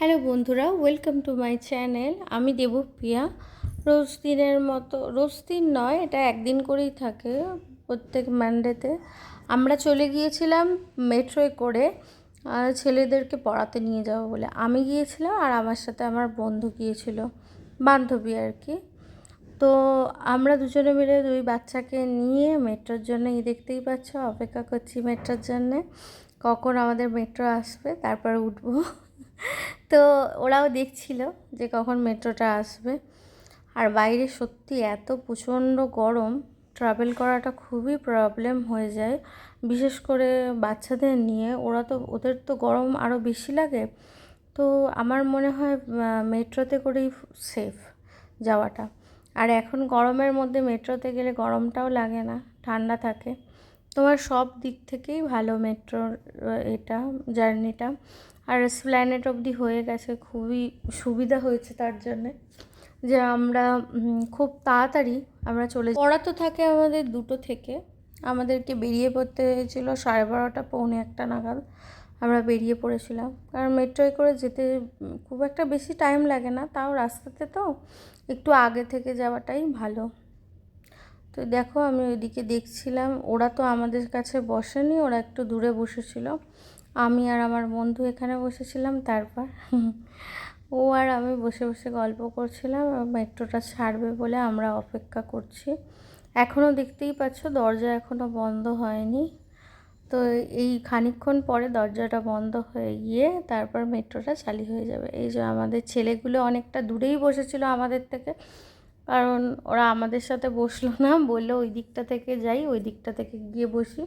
Hello বন্ধুরা welcome to my channel আমি দেবপ্রিয়া রোজ দিনের মতো, রোজ দিন নয়, এটা একদিন করেই থাকে প্রত্যেক মানডেতে আমরা চলে গিয়েছিলাম মেট্রোয় করে ছেলেদেরকে পড়াতে নিয়ে যাব বলে। আমি গিয়েছিলাম আর আমার সাথে আমার বন্ধু গিয়েছিল, বান্ধবী আর কি। তো আমরা দুজনে মিলে দুই বাচ্চাকে নিয়ে মেট্রোর জন্য, এই দেখতেই পাচ্ছ, অপেক্ষা করছি মেট্রোর জন্যে। কখন আমাদের মেট্রো আসবে, তারপর উঠবো। তো ওরাও দেখছিল যে কখন মেট্রোটা আসবে। আর বাইরে সত্যি এত প্রচণ্ড গরম ট্রাভেল করাটা খুবই প্রবলেম হয়ে যায়। বিশেষ করে বাচ্চাদের নিয়ে, ওরা তো, ওদের তো গরম আরও বেশি লাগে। তো আমার মনে হয় মেট্রোতে করেই সেফ যাওয়াটা। আর এখন গরমের মধ্যে মেট্রোতে গেলে গরমটাও লাগে না, ঠান্ডা থাকে। তোমার সব দিক থেকেই ভালো মেট্রোর এটা, জার্নিটা। আর স্প্ল্যানেট অবধি হয়ে গেছে। খুবই সুবিধা হয়েছে তার জন্যে যে আমরা খুব তাড়াতাড়ি আমরা চলে পড়া তো থাকে আমাদের দুটো থেকে। আমাদেরকে বেরিয়ে পড়তে হয়েছিল সাড়ে বারোটা, পৌনে একটা নাগাদ আমরা বেরিয়ে পড়েছিলাম। কারণ মেট্রোয় করে যেতে খুব একটা বেশি টাইম লাগে না। তাও রাস্তাতে তো একটু আগে থেকে যাওয়াটাই ভালো। তো দেখো আমি ওইদিকে দেখছিলাম। ওরা তো আমাদের কাছে বসেনি, ওরা একটু দূরে বসেছিল। আমি আর আমার বন্ধু এখানে বসেছিলাম, তারপর ও আর আমি বসে বসে গল্প করছিলাম, মেট্রোটা ছাড়বে বলে আমরা অপেক্ষা করছি। এখনও দেখতেই পাচ্ছ দরজা এখনও বন্ধ হয়নি। তো এই খানিক্ষণ পরে দরজাটা বন্ধ হয়ে গিয়ে তারপর মেট্রোটা চালু হয়ে যাবে। এই যে আমাদের ছেলেগুলো অনেকটা দূরেই বসেছিল আমাদের থেকে, কারণ ওরা আমাদের সাথে বসল না, বলল ওই দিকটা থেকে যাই, ওই দিকটা থেকে গিয়ে বসি।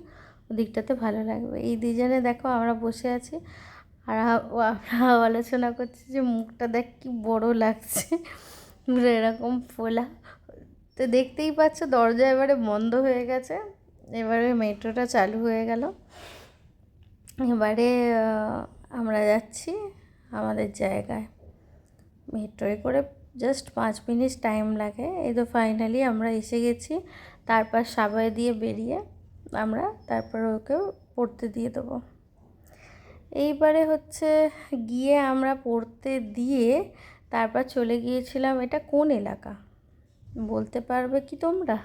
দিকটাতে ভালো লাগবে। এই দুজনে দেখো আমরা বসে আছি আর আমরা আলোচনা করছি যে মুখটা দেখ কি বড় লাগছে। এরকম ফোলা। তো দেখতেই পাচ্ছ দরজা এবারে বন্ধ হয়ে গেছে। এবারে মেট্রোটা চালু হয়ে গেল। এবারে আমরা যাচ্ছি আমাদের জায়গায়। মেট্রোয় করে জাস্ট পাঁচ মিনিট টাইম লাগে। এই তো ফাইনালি আমরা এসে গেছি। তারপর সাবাই দিয়ে বেরিয়ে আমরা তারপর ওকেও পড়তে দিয়ে দেবো। এইবারে হচ্ছে গিয়ে আমরা পড়তে দিয়ে তারপর চলে গিয়েছিলাম এটা কোন এলাকা? বলতে পারবে কি তোমরা?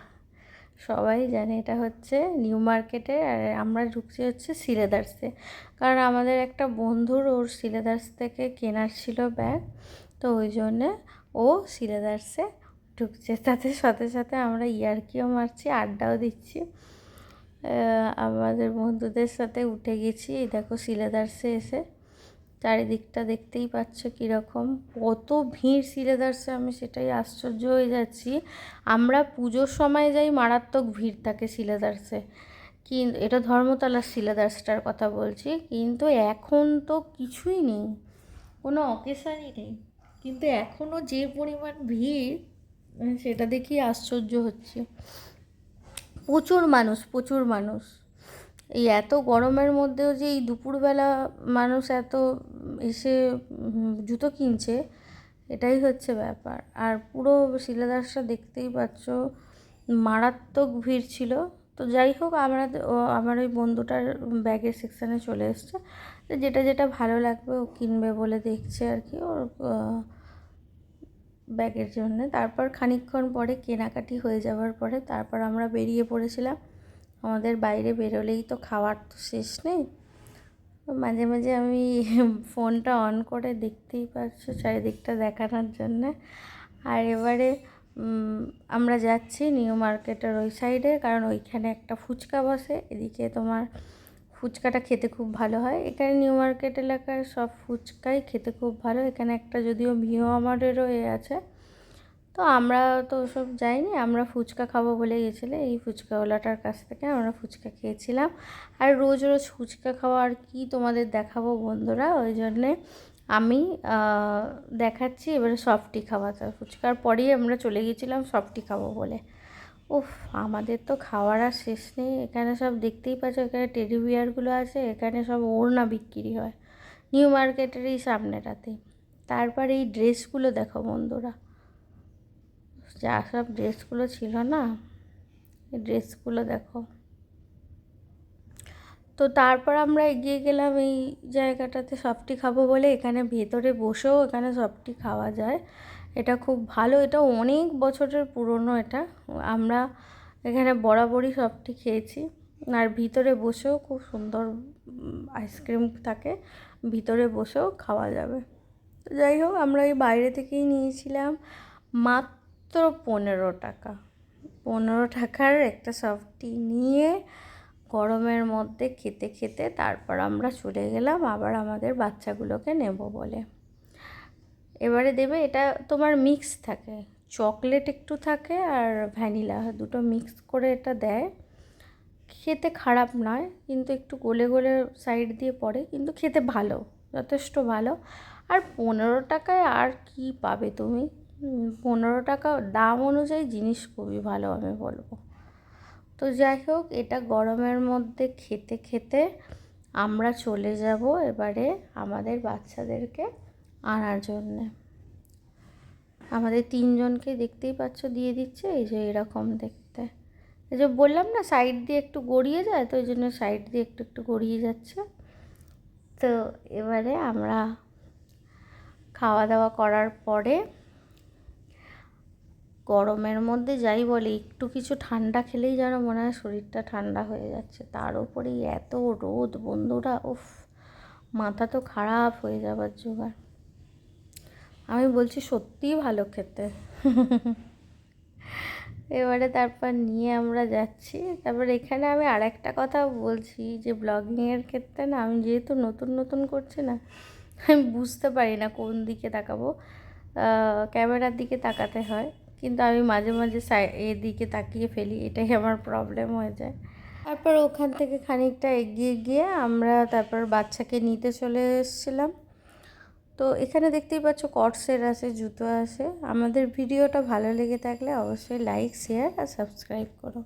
সবাই জানে এটা হচ্ছে নিউ মার্কেটে আর আমরা ঢুকছি হচ্ছে সিলেদার্সে। কারণ আমাদের একটা বন্ধুর ওর সিলেদার্স থেকে কেনার ছিল ব্যাগ, তো ওই জন্যে ও সিলেদার্সে ঢুকছে। তাতে সাথে সাথে আমরা ইয়ারকিও মারছি, আড্ডাও দিচ্ছি। আমাদের বন্ধুদের সাথে উঠে গেছি। দেখো শিলেদার্সে এসে। চারিদিকটা দেখতেই পাচ্ছ কীরকম। কত ভিড় শিলেদার্সে আমি সেটাই আশ্চর্য হয়ে যাচ্ছি। আমরা পুজোর সময় যাই, মারাত্মক ভিড় থাকে শিলেদার্সে কি এটা ধর্মতলার শিলেদার্সটার কথা বলছি। কিন্তু এখন তো কিছুই নেই। কোনো অকেশানই নেই। কিন্তু এখনও যে পরিমাণ ভিড়, সেটা দেখি আশ্চর্য হচ্ছে। প্রচুর মানুষ প্রচুর মানুষ। এই এত গরমের মধ্যেও যে এই দুপুরবেলা মানুষ এত এসে জুতো কিনছে, এটাই হচ্ছে ব্যাপার। আর পুরো শিলাদাসটা দেখতেই পাচ্ছ, মারাত্মক ভিড় ছিল। তো যাই হোক, আমরা আমার ওই বন্ধুটার ব্যাগের সেকশানে চলে এসছে। যেটা যেটা ভালো লাগবে ও কিনবে বলে দেখছে আর কি। ওর ব্যাগের জন্য। তারপর খানিকক্ষণ পরে কেনাকাটি হয়ে যাওয়ার পরে তারপর আমরা বেরিয়ে পড়েছিলাম। আমাদের বাইরে বেরোলেই তো খাওয়ার তো শেষ নেই। মাঝে মাঝে আমি ফোনটা অন করে দেখতেই পাচ্ছি চারিদিকটা দেখানোর জন্যে। আর এবারে আমরা যাচ্ছি নিউ মার্কেটের ওই সাইডে, কারণ ওইখানে একটা ফুচকা বসে। এদিকে তোমার ফুচকাটা খেতে খুব ভালো হয়। এখানে নিউ মার্কেট এলাকায় সব ফুচকাই খেতে খুব ভালো। এখানে একটা যদিও ভিও আমাদেরও এ আছে। তো আমরা তো ওসব যাইনি, আমরা ফুচকা খাব বলে গেছিলে। এই ফুচকাওয়ালাটার কাছ থেকে আমরা ফুচকা খেয়েছিলাম। আর রোজ রোজ ফুচকা খাওয়া আর কি তোমাদের দেখাবো বন্ধুরা? ওই জন্যে আমি দেখাচ্ছি, এবারে সফটি খাওয়া ফুচকার পরেই আমরা চলে গিয়েছিলাম সফটি খাব বলে। উফ, আমাদের তো খাওয়ার আর শেষ নেই। এখানে সব দেখতেই পাচ্ছ, এখানে টেডি বিয়ারগুলো আছে, এখানে সব ওড়না বিক্রি হয় নিউ মার্কেটের এই সামনেটাতে। তারপর এই ড্রেসগুলো দেখো বন্ধুরা। যা সব ড্রেসগুলো ছিল না, এই ড্রেসগুলো দেখো। তো তারপর আমরা এগিয়ে গেলাম এই জায়গাটাতে সফটি খাব বলে। এখানে ভেতরে বসেও এখানে সফটি খাওয়া যায়। এটা খুব ভালো এটা অনেক বছরের পুরনো এটা। আমরা এখানে বরাবরই সবটি খেয়েছি। আর ভিতরে বসেও খুব সুন্দর আইসক্রিম থাকে, ভিতরে বসেও খাওয়া যাবে। তো যাই হোক, আমরা এই বাইরে থেকেই নিয়েছিলাম মাত্র পনেরো টাকা। পনেরো টাকার একটা সফটি নিয়ে গরমের মধ্যে খেতে খেতে তারপর আমরা চলে গেলাম, আবার আমাদের বাচ্চাগুলোকে নেব বলে। এবারে দেবে, এটা তোমার মিক্স থাকে। চকলেট একটু থাকে আর ভ্যানিলা দুটো মিক্স করে এটা দেয়। খেতে খারাপ নয়, কিন্তু একটু গোলে গোলে সাইড দিয়ে পড়ে, কিন্তু খেতে ভালো, যথেষ্ট ভালো। আর পনেরো টাকায় আর কি পাবে তুমি? পনেরো টাকা দাম অনুযায়ী জিনিস খুবই ভালো, আমি বলব। তো যাই হোক, এটা গরমের মধ্যে খেতে খেতে আমরা চলে যাব এবারে আমাদের বাচ্চাদেরকে আনার জন্যে। আমাদের তিনজনকে দেখতেই পাচ্ছ, দিয়ে দিচ্ছে, এই যে এরকম দেখতে। এই যে বললাম না সাইড দিয়ে একটু গড়িয়ে যায়, তো ওই জন্য সাইড দিয়ে একটু একটু গড়িয়ে যাচ্ছে। তো এবারে আমরা খাওয়া দাওয়া করার পরে গরমের মধ্যে যাই বলে, একটু কিছু ঠান্ডা খেলেই যেন মনে হয় শরীরটা ঠান্ডা হয়ে যাচ্ছে। তার উপরেই এত রোদ, বন্ধুরা, উফ, মাথা তো খারাপ হয়ে যাবার জোগাড়। আমি বলছি সত্যিই ভালো খেতে। এবারে তারপর নিয়ে আমরা যাচ্ছি। তারপর এখানে আমি আর একটা কথা বলছি যে ব্লগিংয়ের ক্ষেত্রে না, আমি যেহেতু নতুন নতুন করছি না, আমি বুঝতে পারি না কোন দিকে তাকাবো। ক্যামেরার দিকে তাকাতে হয়, কিন্তু আমি মাঝে মাঝে এদিকে তাকিয়ে ফেলি, এটাই আমার প্রবলেম হয়ে যায়। তারপর ওখান থেকে খানিকটা এগিয়ে গিয়ে আমরা তারপর বাচ্চাকে নিতে চলে এসেছিলাম। তো এখানে দেখতেই পাচ্ছ, কটসের আছে, জুতো আছে। আমাদের ভিডিওটা ভালো লেগে থাকলে অবশ্যই লাইক শেয়ার আর সাবস্ক্রাইব করো।